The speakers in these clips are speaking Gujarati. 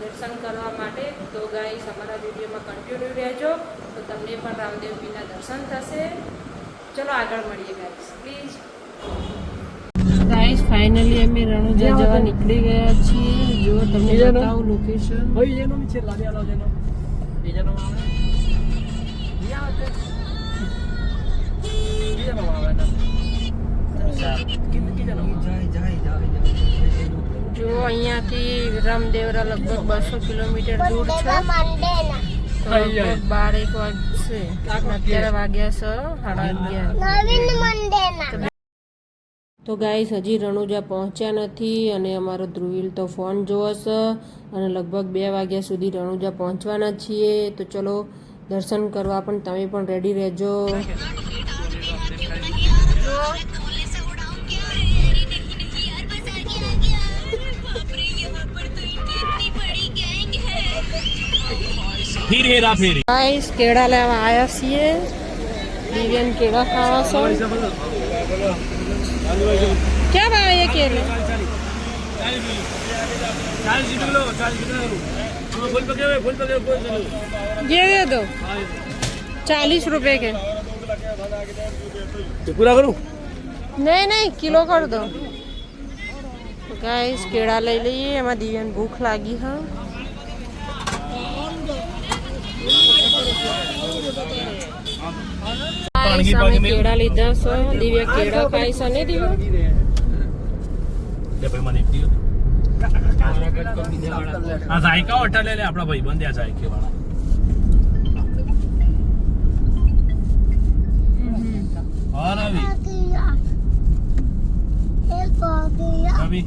દર્શન કરવા માટે. તો ગાઈસ અમારા વિડીયોમાં કન્ટિન્યુ રહેજો. તો તમને પણ રામદેવજીના દર્શન થશે. ચલો આગળ મળીએ ગાઈસ પ્લીઝ ફાઇનલી અમે રણુજા જવા નીકળી ગયા છીએ. જો તમને બતાવું લોકેશન Oye, જેનો no me આલો જેનો. બીજાનો આવે બીજાનો jai. જો અહીંયાથી રામદેવરા લગભગ બસો કિલોમીટર દૂર છે. બાર એક વાગશે અત્યારે વાગ્યા. છે સાડા અગિયાર. તો ગાઈસ, હજી રણુજા પહોંચ્યા નથી અને અમારો ધ્રુવીલ તો ફોન જોશે અને લગભગ બે વાગ્યા સુધી રણુજા પહોંચવાના છીએ. તો ચલો, દર્શન કરવા પણ તમે પણ રેડી રહેજો. ગાઈસ, કેળા લેવા આવ્યા છીએ. દિવ્યાન કેળા ખાવા છો. ક્યાં ભાવ એ કેળે चालीस किलो चालीस किलो फुल पके हुए फुल पके कोई चलो ये दे दो चालीस रुपए के पूरा करूं નહીં નહીં કિલો કર દો ગાઈસ કેળા લઈ લઈએ એમાં દિવ્યાને ભૂખ લાગી હા Guys, અમે કેળા લીધા છો દિવ્ય કેળા ખાઈ છે ને દિવ્ય? લે ભાઈ મને એક દિયો. આ ઝાયકા હોટલ લે લે આપણા ભાઈ બંધ્યા ઝાયકે વાળા હા રવિ. રવિ.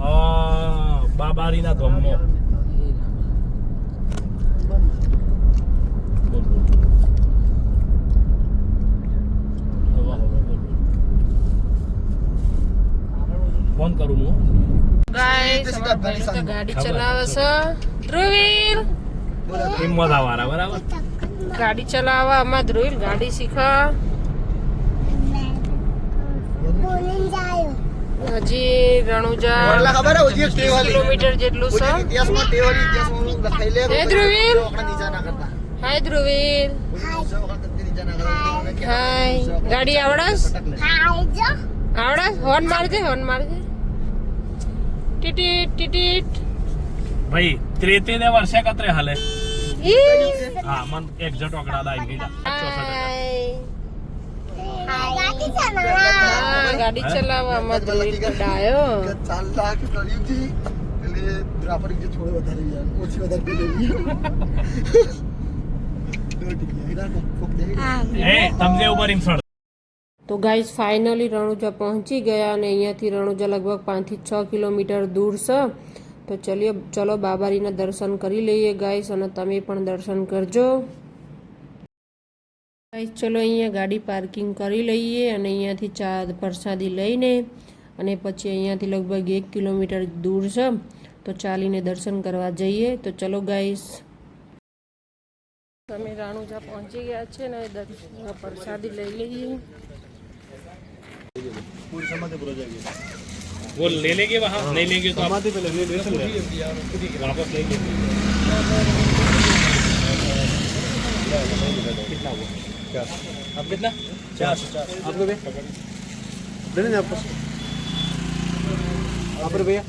આ બાબારીના ધોમો બોલ, બોલ. હવા, હવા, બોલ, બોલ. ફોન કરું હું. ગાઈસ તો ગાડી ચલાવે છે. ધ્રુવીલ. હિંમત આવારા બરાબર? ગાડી ચલાવવા અમાર ધ્રુવીલ ગાડી શીખવા. હજી રણુજા ખબર હે કિલોમીટર જેટલું છે. ઇતિહાસમાં ટેવ ઇતિહાસમાં લખાઈ લે એ ધ્રુવીલ? નીચા ના કરતા. હાય ધ્રુવીલ. હાય. ગાડી આવડસ આવડસ હોર્ન મારજે હોર્ન મારજે. ટીટીટ ટીટીટ. ભાઈ ત્રેતે ને વર્ષે કતરે હાલે? હા મન એક જટ ઓકડા લાઈ ગીડા ગાડી ચલાવવા આમાં ડાયો ચાલ લાખ કર્યું એટલે ડ્રાઈવર જે થોડો વધારે ગયા ઓછી વધારે પી લેવી એ તમને ઉપર ઇન્ફ્રન્ટ તો ગાઈઝ ફાઇનલી રણુજા પહોંચી ગયા અને અહીંયાથી રણુજા લગભગ પાંચથી છ કિલોમીટર દૂર છે. તો ચલીએ, ચલો બાબારીના દર્શન કરી લઈએ ગાઈસ અને તમે પણ દર્શન કરજો. ગાઈસ ચલો અહીંયા ગાડી પાર્કિંગ કરી લઈએ અને અહીંયાથી ચા પ્રસાદી લઈને અને પછી અહીંયાથી લગભગ એક કિલોમીટર દૂર છે. તો ચાલીને દર્શન કરવા જઈએ. તો ચલો ગાઈસ તમે રાણુજા પહોંચી ગયા છે ને પ્રસાદી લઈ લઈએ. वो ले लेंगे वहाँ नहीं लेंगे तो आप वापस लेंगे। कितना हुआ? क्या? अब कितना? चार। आप लोग दे देना आपको। आप भैया?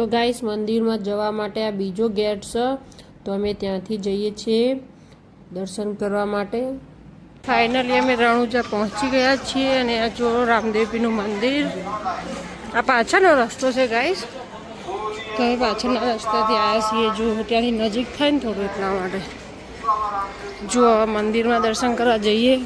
તો ગાઈસ, મંદિરમાં જવા માટે આ બીજો ગેટ છે. તો અમે ત્યાંથી જઈએ છીએ દર્શન કરવા માટે. ફાઇનલી અમે રણુજા પહોંચી ગયા છીએ અને આ જો રામદેવપીનું મંદિર. આ પાછળનો રસ્તો છે ગાઈસ. તો અમે પાછળના રસ્તાથી આવ્યા છીએ. જો ત્યાંથી નજીક થાય ને થોડું એટલા માટે. જો મંદિરમાં દર્શન કરવા જઈએ.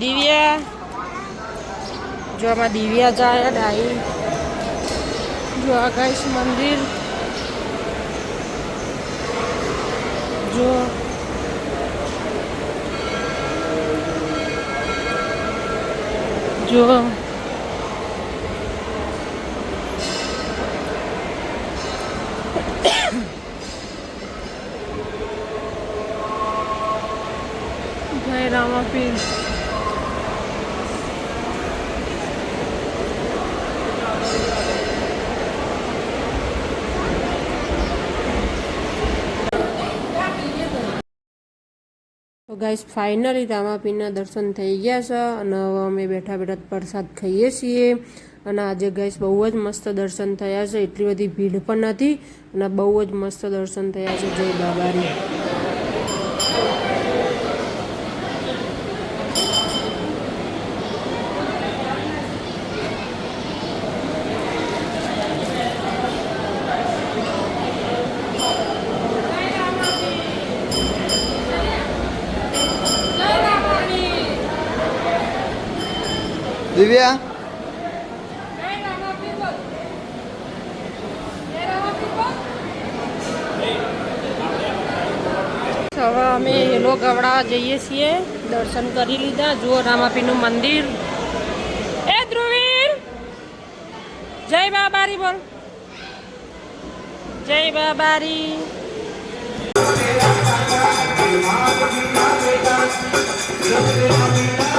દિવ્યા. જો આમાં દિવ્યા જાય ડાઈ. જો આ ગઈશ મંદિર. જો. જો. જય રામાપીર. તો ગાઈસ ફાઇનલી રામાપીરના દર્શન થઈ ગયા છે અને હવે અમે બેઠા બેઠા પ્રસાદ ખાઈએ છીએ અને આજે ગાઈસ બહુ જ મસ્ત દર્શન થયા છે એટલી બધી ભીડ પણ નથી અને બહુ જ મસ્ત દર્શન થયા છે જય બાબારી દિવ્યા? હવે અમે હેલો ગવડા જઈએ છીએ, દર્શન કરી લીધા, જુઓ રામાપીનું મંદિર. એ ધ્રુવીર! જય બા બારી બોલ. જય બાબારી Thank.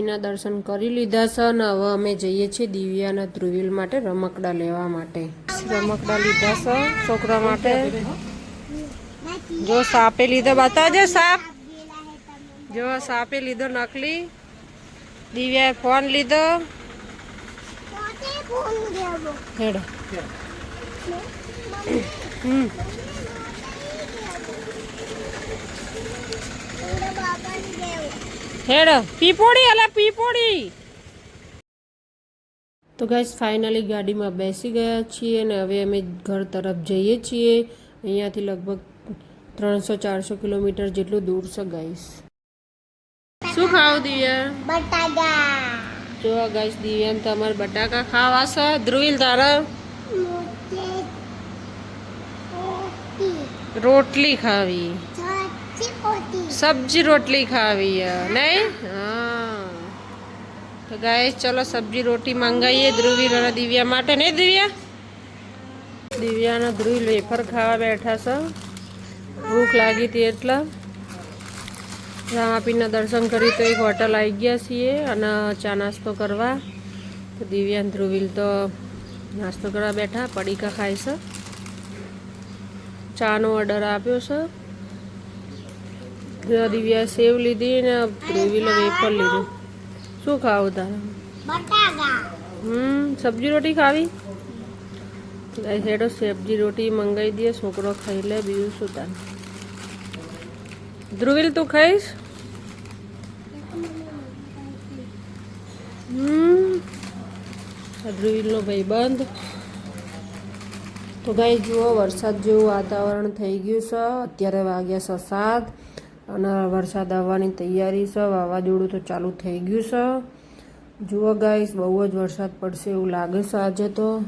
ગાઈઝ દર્શન કરી લીધા છે અને હવે અમે જઈએ છીએ દિવ્યાના ધ્રુવિલ માટે રમકડા લેવા માટે. રમકડા લીધા છે છોકરા માટે. જો સાપે લીધો બતાવજો સાપ. જો સાપે લીધો નકલી. દિવ્યાએ ફોન લીધો. હેડો. હમ. હેડો પીપોડી અલા પીપોડી તો ગાઈસ ફાઇનલી ગાડીમાં બેસી ગયા છીએ અને હવે અમે ઘર તરફ જઈએ છીએ. અહીંયાથી લગભગ ત્રણસો ચારસો કિલોમીટર જેટલું દૂર છે ગાઈસ શું ખાવ દિવ્યા? બટાકા. જો ગાઈસ દિવ્યાને તમારે બટાકા ખાવા છે. ધ્રુવિલ તારા? રોટલી ખાવી. સબ્જી રોટલી ખાવી નહીં હા તો ગાય ચલો સબ્જી રોટી મંગાવીએ ધ્રુવીલ અને દિવ્યા માટે નહીં દિવ્યા દિવ્યાના ધ્રુવીલ વેફર ખાવા બેઠા છો ભૂખ લાગી હતી એટલે રામાપીના દર્શન કરી તો એક હોટલ આવી ગયા છીએ અને ચા નાસ્તો કરવા તો દિવ્યા ધ્રુવીલ તો નાસ્તો કરવા બેઠા પડીકા ખાય છે ચાનો ઓર્ડર આપ્યો છે દિવ્યા સેવ લીધી ને ધ્રુવીલે વેફર લીધું. શું ખાવું તારે? હમ, સબ્જી રોટી ખાવી? હેડો સબ્જી રોટી મંગાવી દે, છોકરો ખાઈ લે, બીજું શું તારે? ધ્રુવીલ, તું ખાઈશ? હમ ભાઈ બંધ. તો ગાઈ જુઓ, વરસાદ જેવું વાતાવરણ થઈ ગયું છે. અત્યારે વાગ્યા છે સાત. અને વરસાદ આવવાની તૈયારી છે, વાવાઝોડું તો ચાલુ થઈ ગયું છે. જુઓ ગાઈસ, બહુ જ વરસાદ પડશે એવું લાગે છે આજે તો.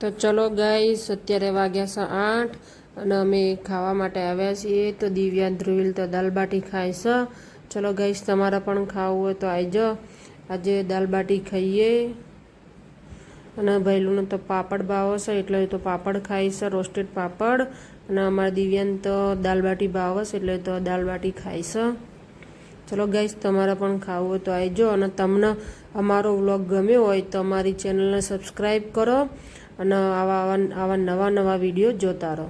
તો ચલો ગાઈસ, અત્યારે વાગ્યા છે આઠ અને અમે ખાવા માટે આવ્યા છીએ. તો દિવ્યા ધ્રુવિલ તો દાલબાટી ખાય છે. ચલો ગાઈસ, તમારે પણ ખાવું હોય તો આવજો આજે દાલબાટી ખાઈએ. અને ભૈલુનો તો પાપડ ભાવો છે, એટલે તો પાપડ છે, રોસ્ટેડ પાપડ. અને અમારા દિવ્યાન તો દાલ બાટી ભાવે એટલે તો દાલ બાટી ખાય છે. ચલો ગાઈશ તમારે પણ ખાવું હોય તો આવજો અને તમને અમારો વ્લોગ ગમ્યો હોય તો અમારી ચેનલને સબસ્ક્રાઈબ કરો અને આવા આવા આવા નવા નવા વીડિયો જોતા રહો.